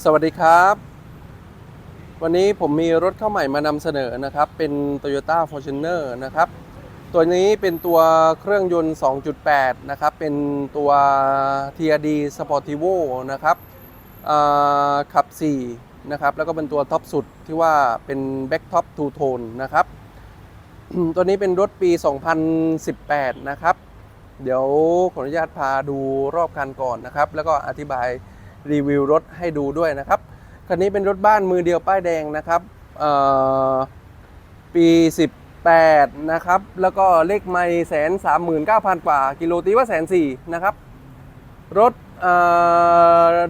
สวัสดีครับ วันนี้ผมมีรถเข้าใหม่มานำเสนอนะครับ เป็น Toyota Fortuner นะครับ ตัวนี้เป็นตัวเครื่องยนต์ 2.8 นะครับ เป็นตัว TRD Sportivo นะครับขับ 4 นะครับ แล้วก็เป็นตัวท็อปสุดที่ว่าเป็น Back Top Two Tone นะครับ ตัวนี้เป็นรถปี 2018 นะครับ เดี๋ยวขออนุญาตพาดูรอบคันก่อนนะครับ แล้วก็อธิบาย รีวิวรถให้ดูด้วยนะครับ คันนี้เป็นรถบ้านมือเดียวป้ายแดงนะครับปี 18 นะครับ แล้วก็เลขไม่แสนสามหมื่นเก้าพันกว่า กิโลตีว่าแสนสี่นะครับ รถเ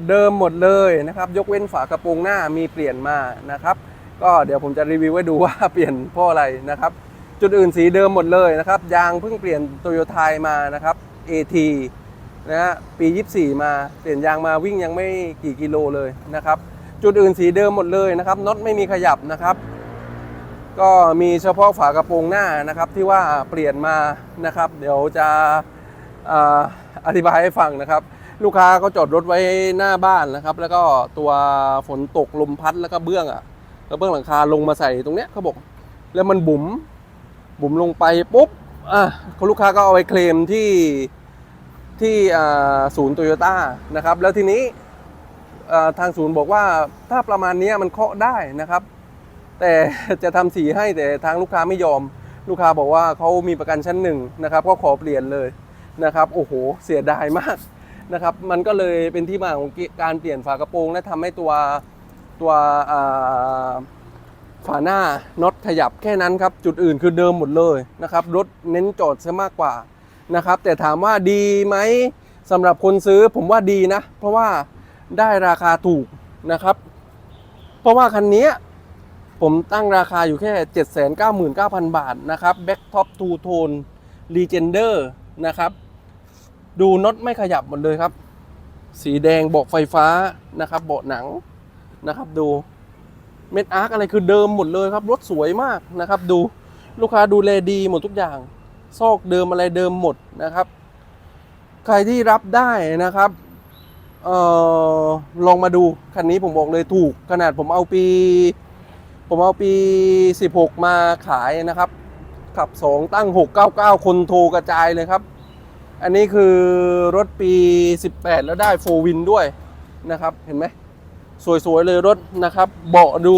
เดิมหมดเลยนะครับ ยกเว้นฝากระโปรงหน้ามีเปลี่ยนมานะครับ ก็เดี๋ยวผมจะรีวิวให้ดูว่าเปลี่ยนเพราะอะไรนะครับ จุดอื่นสีเดิมหมดเลยนะครับ ยางเพิ่งเปลี่ยนโตโยต้ามานะครับ AT นะฮะปี 24 มาเปลี่ยนยางมาวิ่งยังไม่กี่กิโลเลยนะครับ จุดอื่นสีเดิมหมดเลยนะครับน็อตไม่มีขยับนะครับ ก็มีเฉพาะฝากระโปรงหน้านะครับ ที่ว่าเปลี่ยนมานะครับ เดี๋ยวจะออธิบายให้ฟังนะครับ ลูกค้าเขาจอดรถไว้หน้าบ้านนะครับ แล้วก็ตัวฝนตกลมพัดแล้วก็เบื้องอะแล้วเบื้องหลังคาลงมาใส่ตรงเนี้ยเขาบอก แล้วมันบุ๋มบุ๋มลงไปปุ๊บอะเขาลูกค้าก็เอาไปเคลมที่ ที่ศูนย์โตโยต้านะครับ แล้วทีนี้ทางศูนย์บอกว่าถ้าประมาณนี้มันเคาะได้นะครับ แต่จะทำสีให้แต่ทางลูกค้าไม่ยอม ลูกค้าบอกว่าเขามีประกันชั้นหนึ่งนะครับก็ขอเปลี่ยนเลยนะครับ โอ้โห เสียดายมากนะครับ มันก็เลยเป็นที่มาของการเปลี่ยนฝากระโปรง และทำให้ตัวตัวฝาหน้าน็อตขยับแค่นั้นครับ จุดอื่นคือเดิมหมดเลยนะครับ รถเน้นจอดซะมากกว่า นะครับ แต่ถามว่าดีไหมสำหรับคนซื้อผมว่าดีนะ เพราะว่าได้ราคาถูกนะครับ เพราะว่าคันนี้ผมตั้งราคาอยู่แค่ 799,000 บาทนะครับแบ็ k ท็อปทูโทนรีเจนเดอร์นะครับ ดูน็อตไม่ขยับหมดเลยครับ สีแดงเบาะไฟฟ้านะครับเบาะหนังนะครับดูเม็ดอาร์คอะไรคือเดิมหมดเลยครับ รถสวยมากนะครับ ดูลูกค้าดูแลดีหมดทุกอย่าง ซอกเดิมอะไรเดิมหมดนะครับ ใครที่รับได้นะครับเออลองมาดูคันนี้ผมบอกเลยถูกขนาดผมเอาปี ผมเอาปี 16 มาขายนะครับ ขับ 2 ตั้ง 699 คนโทรกระจายเลยครับ อันนี้คือรถปี 18 แล้วได้โฟวินด้วยนะครับเห็นไหมสวย ๆ เลยรถนะครับ เบาะดู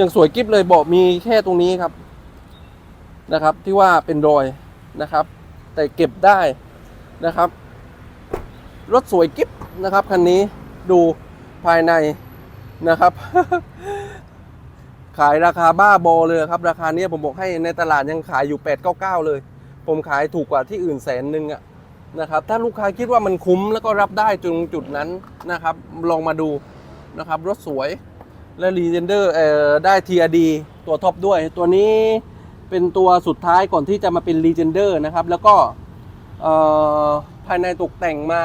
ยังสวยกิ๊บเลยเบาะมีแค่ตรงนี้ครับ นะครับ ที่ว่าเป็นรอยนะครับ แต่เก็บได้นะครับ รถสวยกิ๊บนะครับคันนี้ดูภายในนะครับ ขายราคาบ้าบอเลยครับ ราคาเนี้ยผมบอกให้ในตลาดยังขายอยู่ 899 เลย ผมขายถูกกว่าที่อื่นแสนหนึ่งอะนะครับ ถ้าลูกค้าคิดว่ามันคุ้มแล้วก็รับได้ตรงจุดนั้นนะครับ ลองมาดูนะครับ รถสวยและ r e g e n d e r เอ่อได้ TRD ตัวท็อปด้วยตัวนี้ เป็นตัวสุดท้ายก่อนที่จะมาเป็น r e g e n d e r นะครับ แล้วก็ภายในตกแต่งมา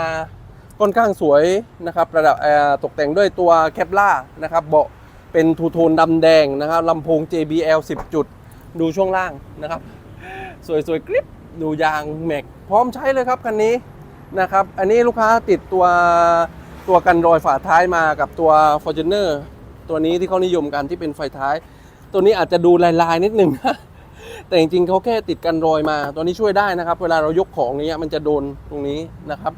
ค่อนข้างสวยนะครับระดับเอ่อตกแต่งด้วยตัวแคปล่านะครับเบาะเป็นทูโทนดำแดงนะครับลำโพง JBL 10 จุด ดูช่วงล่างนะครับ สวยๆกริปดูยางแม็ก พร้อมใช้เลยครับคันนี้นะครับ อันนี้ลูกค้าติดตัวตัวกันรอยฝาท้ายมากับตัว Fortuner ตัวนี้ที่เขานิยมกันที่เป็นไฟท้าย ตัวนี้อาจจะดูลายๆนิดหนึ่งนะ แต่จริงๆเขาแค่ติดกันรอยมาตัวนี้ช่วยได้นะครับ เวลาเรายกของนี้มันจะโดนตรงนี้นะครับ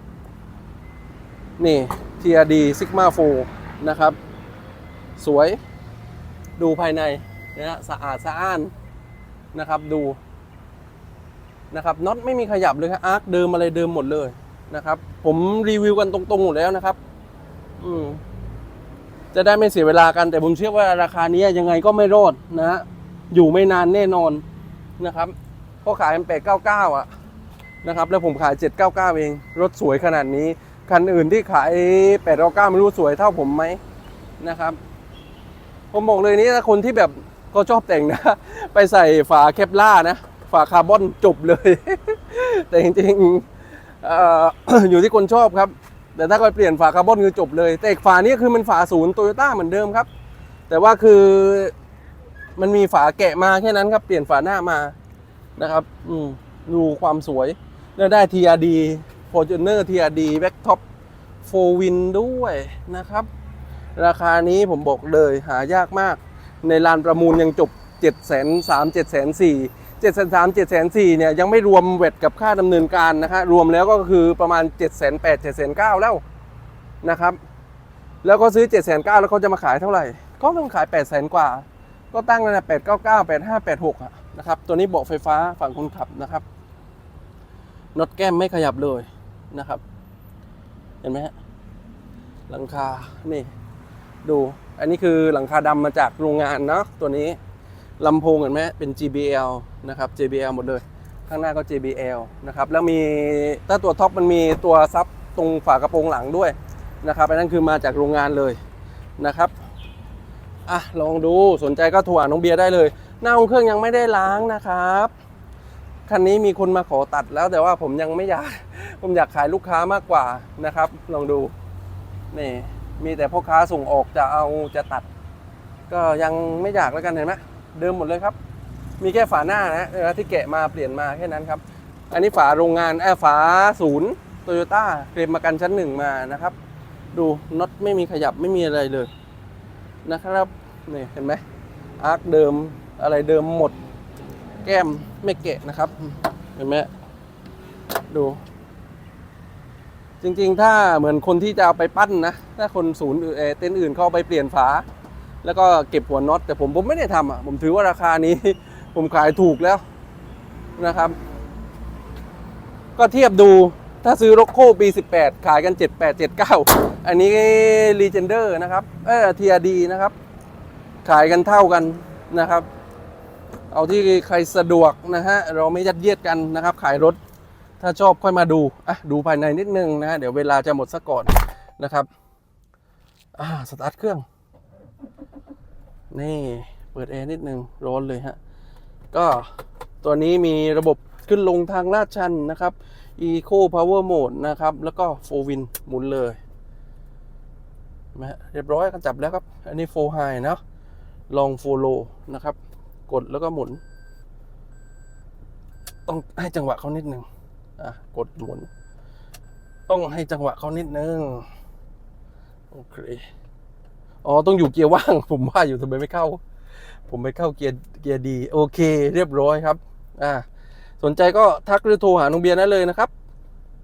นี่ TRD Sigma 4นะครับ สวย ดูภายในนะฮะสะอาดสะอ้านนะครับ ดูนะครับน็อตไม่มีขยับเลยครับอาร์คเดิมอะไรเดิมหมดเลยนะครับ ผมรีวิวกันตรงๆหมดแล้วนะครับ อืมจะได้ไม่เสียเวลากันแต่ผมเชื่อว่าราคานี้ยังไงก็ไม่รอดนะฮะอยู่ไม่นานแน่นอน นะครับก็ขายเป็นแปดเก้าเก้าอะนะครับแล้วผมขายเจ็ดเก้าเก้าเอง รถสวยขนาดนี้ คันอื่นที่ขายแปดเก้าเก้าไม่รู้สวยเท่าผมไหมนะครับ ผมบอกเลยนี่ถ้าคนที่แบบก็ชอบแต่งนะ ไปใส่ฝาเคปล่านะ ฝาคาร์บอนจบเลย แต่จริงๆอยู่ที่คนชอบครับ แต่ถ้าก็เปลี่ยนฝาคาร์บอนคือจบเลย แต่ฝานี้คือมันฝาศูนย์โตโยต้าเหมือนเดิมครับ แต่ว่าคือ มันมีฝาแกะมาแค่นั้นครับ เปลี่ยนฝาหน้ามานะครับ อืมดูความสวย แล้วได้ TRD Fortuner TRD Backtop 4 Win ด้วยนะครับ ราคานี้ผมบอกเลยหายากมาก ในลานประมูลยังจบ 7 3 0 0 0 7 4 0 0 0 7 3 0 0 7 4 0 0เนี่ยยังไม่รวมเวทกับค่าดำเนินการนะฮะรวมแล้วก็คือประมาณ 7 8 0 0 0 7 9 0 0แล้วนะครับ แล้วก็ซื้อ 7 9 0 0 0แล้วเขาจะมาขายเท่าไหร่ ก็ต้องขาย 8 0 0 0 0กว่า ก็ตั้งเลยนะ8 9 9 8 5 8 6อะนะครับ ตัวนี้เบาะไฟฟ้าฝั่งคนขับนะครับน็อตแก้มไม่ขยับเลยนะครับ เห็นไหมฮะหลังคา นี่ ดู อันนี้คือหลังคาดำมาจากโรงงานเนาะตัวนี้ลำโพงเห็นไหมเป็น JBL นะครับ JBL หมดเลย ข้างหน้าก็ JBL นะครับ แล้วมีถ้าตัวท็อปมันมีตัวซับตรงฝากระโปรงหลังด้วยนะครับอันนั้นคือมาจากโรงงานเลยนะครับ อะลองดูสนใจก็โทรหาน้องเบียร์ได้เลย หน้าของเครื่องยังไม่ได้ล้างนะครับคันนี้มีคนมาขอตัดแล้วแต่ว่าผมยังไม่อยาก ผมอยากขายลูกค้ามากกว่านะครับ ลองดูนี่มีแต่พ่อค้าส่งออกจะเอาจะตัด ก็ยังไม่อยากแล้วกันเห็นไหมเดิมหมดเลยครับ มีแค่ฝาหน้านะที่แกะมาเปลี่ยนมาแค่นั้นครับ อันนี้ฝาโรงงานเออฝาศูนย์โตโยต้าเคลมประกันชั้นหนึ่งมานะครับ ดูน็อตไม่มีขยับไม่มีอะไรเลย นะครับนี่เห็นไหมอาร์คเดิมอะไรเดิมหมด แก้มไม่เกะนะครับ เห็นไหมดู จริงๆ ถ้าเหมือนคนที่จะเอาไปปั้นนะ ถ้าคนศูนย์เอเต็นอื่นเขาเอาไปเปลี่ยนฝา แล้วก็เก็บหัวน็อตแต่ผมผมไม่ได้ทำอะผมถือว่าราคานี้ ผมขายถูกแล้วนะครับ ก็เทียบดู ถ้าซื้อโรโคปี 18 ขายกัน 78 79 อันนี้ Legender นะครับ เออ TRD นะครับ ขายกันเท่ากันนะครับ เอาที่ใครสะดวกนะฮะ เราไม่ยัดเยียดกันนะครับ ขายรถ ถ้าชอบค่อยมาดู อะ ดูภายในนิดนึงนะฮะ เดี๋ยวเวลาจะหมดซะก่อนนะครับ อ่า สตาร์ทเครื่อง นี่ เปิดแอร์นิดนึง ร้อนเลยฮะ ก็ตัวนี้มีระบบ ขึ้นลงทางลาดชันนะครับ Eco Power Mode นะครับ แล้วก็4 Win หมุนเลยนไหมฮะเรียบร้อยกันจับแล้วครับ อันนี้4 High นะ ลอง Follow นะครับ กดแล้วก็หมุน ต้องให้จังหวะเขานิดนึงอะ กดหมุน ต้องให้จังหวะเขานิดนึง โอเค อ๋อ ต้องอยู่เกียร์ว่าง ผมว่าอยู่ทำไมไม่เข้า ผมไปเข้าเกียร์เกียร์ดี โอเค เรียบร้อยครับ อ่า สนใจก็ทักหรือโทรหาน้องเบียร์ได้เลยนะครับ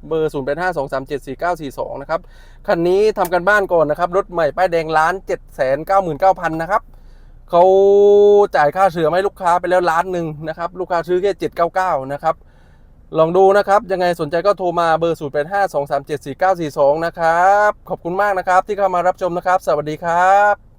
เบอร์ 0 8 5 2 3 7 4 9 4 2 นะครับ คันนี้ทำกันบ้านก่อนนะครับ รถใหม่ป้ายแดงล้าน 7 9 9 9 0 0 นะครับเขาจ่ายค่าเสือให้ลูกค้าไปแล้วล้านหนึ่งนะครับ ลูกค้าซื้อแค่ 799 นะครับลองดูนะครับ ยังไงสนใจก็โทรมาเบอร์ 0 8 5 2 3 7 4 9 4 2 นะครับ ขอบคุณมากนะครับที่เข้ามารับชมนะครับ สวัสดีครับ